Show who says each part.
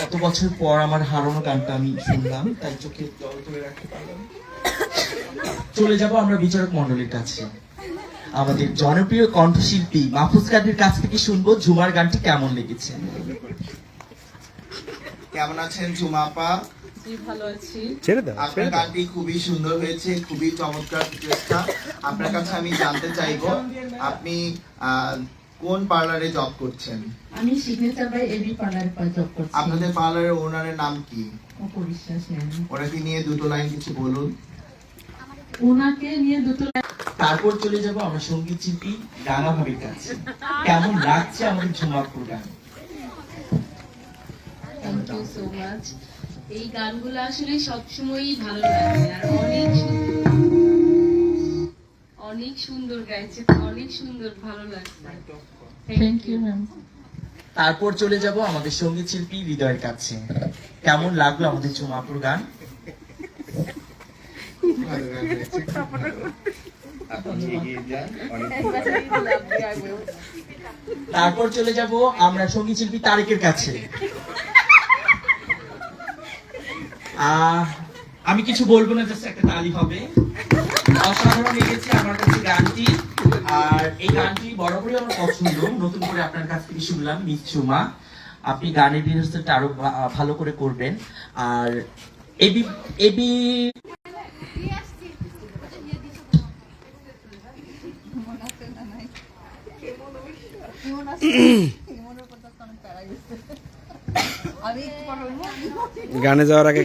Speaker 1: কত বছর পর আমার হারানো গানটা আমি শুনলাম তাই চোখে জল ধরে রাখতে পারলাম। চলে যাব আমরা বিচারক মন্ডলীর কাছে। আমাদের জনপ্রিয় কণ্ঠশিল্পী মাহফুজ কাদের কাছ থেকে শুনব ঝুমার গানটি কেমন লেগেছে?
Speaker 2: কেমন আছেন ঝুমা আপা?
Speaker 3: ভালো আছি।
Speaker 4: ছেড়ে দাও
Speaker 2: আপনার গানটি খুবই সুন্দর হয়েছে খুবই চমৎকার চেষ্টা আপনার কাছে আমি জানতে চাইব আপনি আহ, কোন পার্লারে জব করছেন?
Speaker 5: আমি সিগনেচার বাই এবি পার্লার পর জব করছি।
Speaker 2: আপনাদের পার্লারের ওনারের নাম কি?
Speaker 5: অপবিশ্বাস ম্যাম।
Speaker 2: ওনাকে নিয়ে দুটো লাইন কিছু বলুন?
Speaker 5: ওনাকে নিয়ে দুটো
Speaker 1: তারপর চলে যাব আমরা সংগীত শিল্পী রাঙা ভাবির কাছে। কেমন লাগছে আমাদের ঝুমাপুর গান
Speaker 3: থ্যাংক ইউ সো মাচ এই গানগুলো আসলে সবসময়ই ভালো লাগে আর অনেক সুন্দর। অনেক সুন্দর গাইছে অনেক সুন্দর ভালো লাগছে।
Speaker 5: থ্যাংক ইউ ম্যাম
Speaker 1: তারপর চলে যাব আমাদের সংগীত শিল্পী হৃদয়ের কাছে। কেমন লাগল আমাদের ঝুমাপুর গান? তারপর চলে যাব আমরা সংগীত শিল্পী তারেকের কাছে। আহ, আমি কিছু বলব না জাস্ট একটা তালি হবে। এই গানটি বরাবরই আমার পছন্দ। নতুন করে আপনার কাছ থেকে শুনলাম আপনি গানের আরও ভালো করে করবেন। আর এবি এবি
Speaker 4: গানে যাওয়ার আগে